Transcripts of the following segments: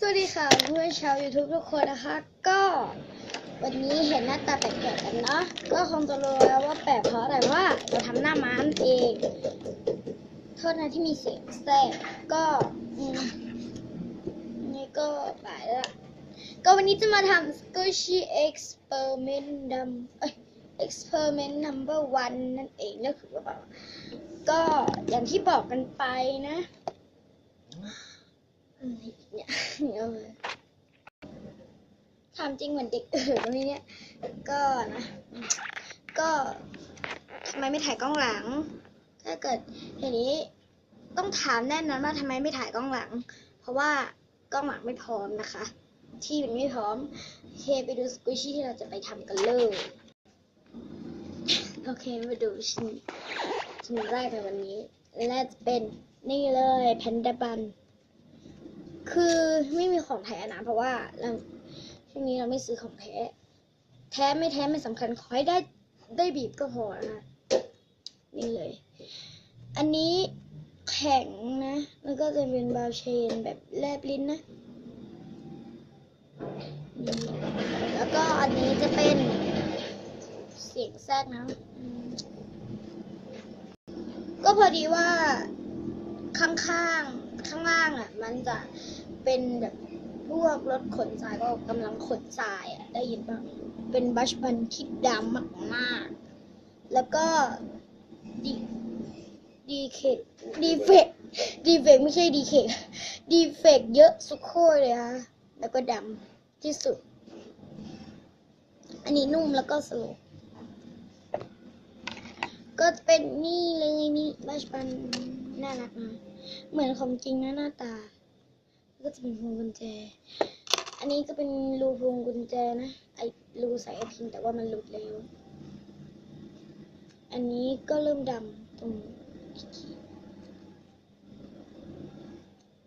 สวัสดีค่ะเพื่อนชาว YouTube ทุกคนนะคะ ก็วันนี้เห็นหน้าตาแปลกๆกันเนาะก็คงจะรู้แล้วว่าแปลกเพราะอะไรว่าเราทำหน้าม้าเองโทษนะที่มีเสียงแทรกก็อนี่ก็ไปละก็วันนี้จะมาทำ Squishy Experiment ดำเอ้ย Experiment number one นั่นเองก็คือว่าก็อย่างที่บอกกันไปนะ เนี่ยเอาเลยทำจริงเหมือนเด็กเออตรงนี้เนี่ย ก็นะ ก็ทำไมไม่ถ่ายกล้องหลัง ถ้าเกิดอย่างนี้ต้องถามแน่นอนว่าทำไมไม่ถ่ายกล้องหลัง เพราะว่ากล้องหลังไม่พร้อมนะคะ ที่มันไม่พร้อมเคไปดูสกุชี่ที่เราจะไปทำกันเลยโอเคมาดูชิ้นชิ้นแรกในวันนี้และจะเป็นนี่เลยแพนด้าบัน คือไม่มีของแท้นะเพราะว่าเราช่วงนี้เราไม่ซื้อของแท้ แท้ไม่แท้ไม่สำคัญขอให้ได้ได้บีบก็พอนะนี่เลย อันนี้แข็งนะแล้วก็จะเป็นบาวเชนแบบแลบลิ้นนะนี่แล้วก็อันนี้จะเป็นเสียงแทรกนะ ก็พอดีว่าข้างๆ ข้างล่างอะ มันจะเป็นแบบพวกรถขนทรายก็กำลังขนทรายอะ ได้ยินป่ะเป็นบัชบันที่ดำมากๆ แล้วก็ดีดีเคดีเฟกดีเฟกไม่ใช่ดีเคดีเฟกเยอะสุดโคตรเลยค่ะแล้วก็ดำที่สุด อันนี้นุ่มแล้วก็สโลก็เป็นนี่เลยนี่บัชบันน่ารักนะ เหมือนของจริงนะหน้าตา ก็จะเป็นพวงกุญแจ อันนี้ก็เป็นรูพวงกุญแจนะไอรูใส่ไอพิมพ์แต่ว่ามันหลุดแล้ว อันนี้ก็เริ่มดำตรงขีด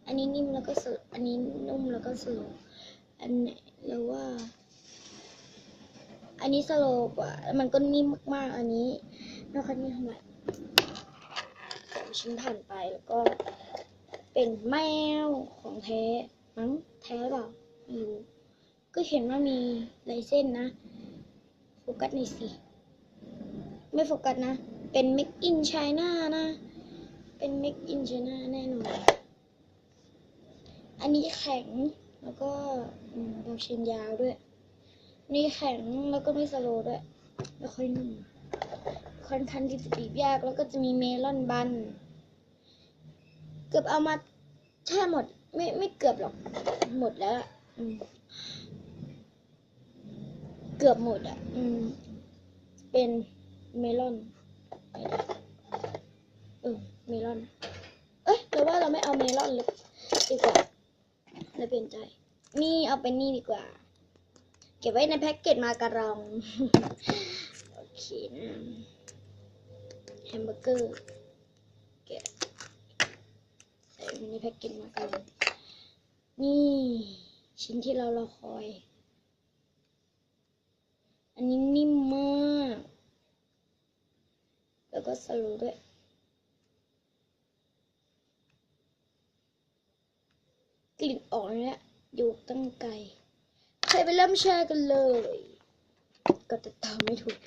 อันนี้นิ่มแล้วก็สอันนี้นุ่มแล้วก็สโลว์อันไหนแล้วว่า อันนี้สโลว์กว่ามันก็นิ่มมากๆ อันนี้ไม่ค่อยนิ่มเท่าไห ร่สองชิ้นผ่านไปแล้วก็ เป็นแมวของแท้มั้งแท้หรือเปล่าไม่รู้ก็เห็นว่ามีลายเส้นนะ โฟกัสหน่อยสิ ไม่โฟกัสนะ เป็น make in China นะ เป็น make in China แน่นอน อันนี้แข็งแล้วก็อืมดาวเชนยาวด้วย นี่แข็งแล้วก็ไม่สโลด้วย ไม่ค่อยนุ่ม ค่อนข้างที่จะบีบยาก แล้วก็จะมีเมลอนบัน เกือบเอามาแช่หมด ไม่ไม่เกือบหรอก หมดแล้วเกือบหมดอะ อืม เป็นเมลอนเออเมลอน เอ้ยแต่ว่าเราไม่เอาเมลอนเลยดีกว่าเราเปลี่ยนใจ นี่เอาเป็นนี่ดีกว่า เก็บไว้ในแพ็กเกจมาการอง โอเคนะ แฮมเบอร์เกอร์แกะใส่ในแพ็กเกจมากันนี่ชิ้นที่เรารอคอย อันนี้นิ่มมาก แล้วก็สโลว์ด้วยกลิ่นออกเนี่ยอยู่ตั้งไกล ใครไปเริ่มแชร์กันเลย ก็จะตามไม่ถูก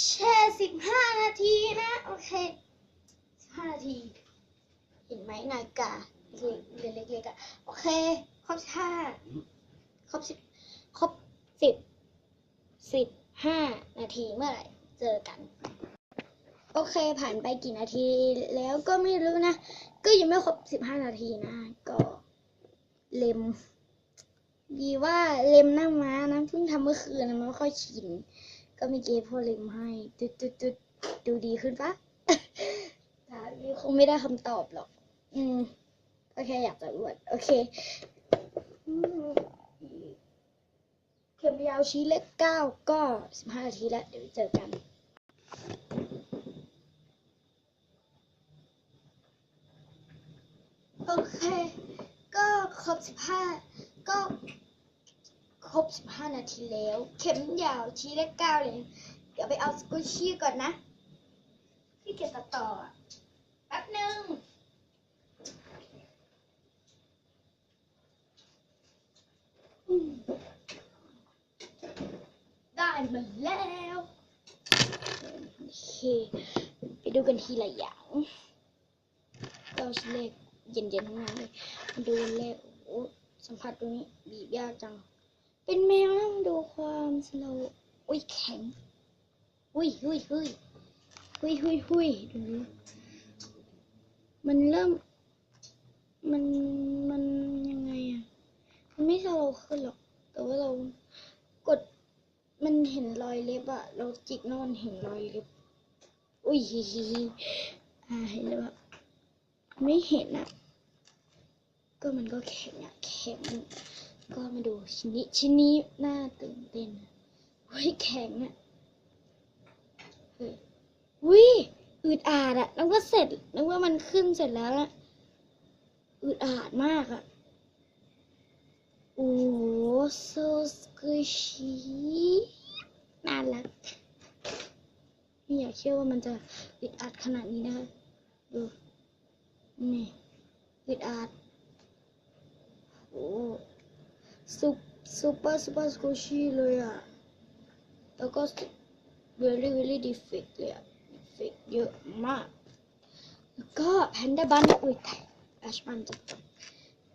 แช่ ห้านาทีนะ โอเคสิบห้านาที เห็นไหมนาฬิกาเล็กเล็กๆอะโอเค ครบห้าครบสิบครบสิบสิบห้านาทีเมื่อไหร่ เจอกัน โอเคผ่านไปกี่นาทีแล้วก็ไม่รู้นะ ก็ยังไม่ครบสิบห้านาทีนะ ก็เล็ม ดีว่าเล็มหน้าม้านะเพิ่งทำเมื่อคืนมันไม่ค่อยชิน ก็มีเกฟพ่อเล็มให้จุดจุดจุดดูดีขึ้นปะแต่คงไม่ได้คำตอบหรอก อืมโอเคอยากจะอวด โอเคอืมเข็มยาวชี้เลขเก้าก็สิบห้านาทีแล้ว เดี๋ยวเจอกันโอเค ก็ครบสิบห้าก็ ครบสิบห้านาทีแล้ว เข็มยาวชี้เลขเก้าเลย เดี๋ยวไปเอาสกุชชี่ก่อนนะพี่เกียจตัดต่อแป๊บหนึ่งได้มาแล้วโอเค ไปดูกันทีละอย่างก็ชิ้นแรกเย็นๆทั้งนั้นเลยดูอันแรกโอ้สัมผัสตรงนี้บีบยากจัง เป็นแมวนะมาดูความสโลว์อุ้ยแข็ง อุ้ยอุ้ยอุ้ยอุ้ยอุ้ยอุ้ยดู มันเริ่ม มัน มันยังไงอะ มันไม่สโลว์ขึ้นหรอก แต่ว่าเรากด มันเห็นรอยเล็บอะเราจิกแล้วมันเห็นรอยเล็บ อุ้ยฮิฮิฮิอ่าเห็นแล้วอะไม่เห็นอะก็มันก็แข็งอะแข็ง ก็มาดูชิ้นนี้ชิ้นนี้น่าตื่นเต้นอะเฮ้ยแข็งอะเฮ้ยวิอืดอาดอะนึกว่าเสร็จนึกว่ามันขึ้นเสร็จแล้วอะอืดอาดมากอะโอ้ so squishy น่ารักไม่อยากเชื่อว่ามันจะอึดอัดขนาดนี้นะคะดูนี่อึดอัดโอ้ซุป ซูเปอร์ซูเปอร์สกูชี่เลยอะแล้วก็ very very defect เลยอะ defect เยอะมาก แล้วก็แพนด้าบันอุ้ยแต่แอชบันจะ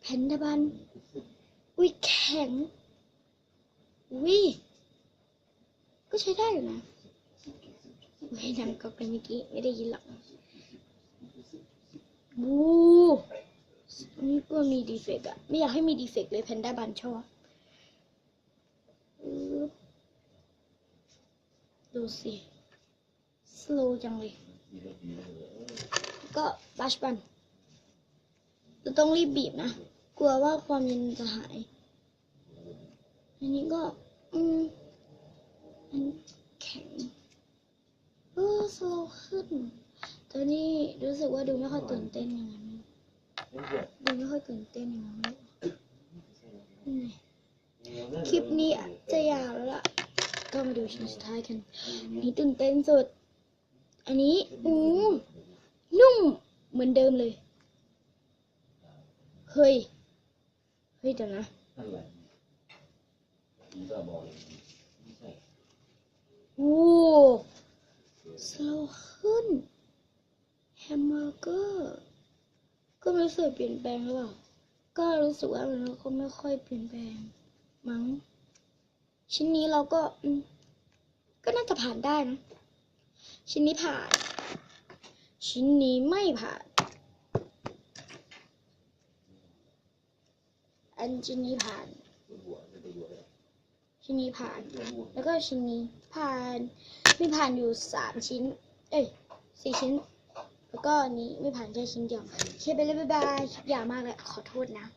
แพนด้าบันอุ้ยแข็งอุ้ยก็ใช้ได้อยู่นะอุ้ยดังกับกันเมื่อกี้ไม่ได้ยินหรอกบูนี่ก็มีดีเฟกอะไม่อยากให้มีดีเฟกเลยแพนด้าบันชอบ ดูสิสโลจังเลย ก็บัชบันเราต้องรีบบีบนะ กลัวว่าความเย็นจะหาย อันนี้ก็ อืมมันแข็งเออสโลขึ้น ตอนนี้รู้สึกว่าดูไม่ค่อยตื่นเต้นอย่างนั้นดูไม่ค่อยตื่นเต้นอย่างนั้นนี่ คลิปนี้จะยาวแล้วล่ะ ก็มาดูชิ้นสุดท้ายกันนนี้ตื่นเต้นสุด อันนี้อู้นุ่มเหมือนเดิมเลย เฮ้ย เฮ้ยเดี๋ยวนะอะไรผีบ้าบอเลยไม่ใช่โอ้สโลขึ้น แฮมเบอร์เกอร์ ก็ไม่รู้สึกเปลี่ยนแปลงหรือเปล่าก็รู้สึกว่ามันก็ไม่ค่อยเปลี่ยนแปลง มั้ง ชิ้นนี้เราก็ก็น่าจะผ่านได้นะ ชิ้นนี้ผ่าน ชิ้นนี้ไม่ผ่าน อันชิ้นนี้ผ่าน ชิ้นนี้ผ่าน แล้วก็ชิ้นนี้ผ่าน ไม่ผ่านอยู่สามชิ้น เอ้ยสี่ชิ้น แล้วก็นี้ไม่ผ่านแค่ชิ้นเดียวเคไปเลยบ๊ายบายคลิปยามากเลยขอโทษนะ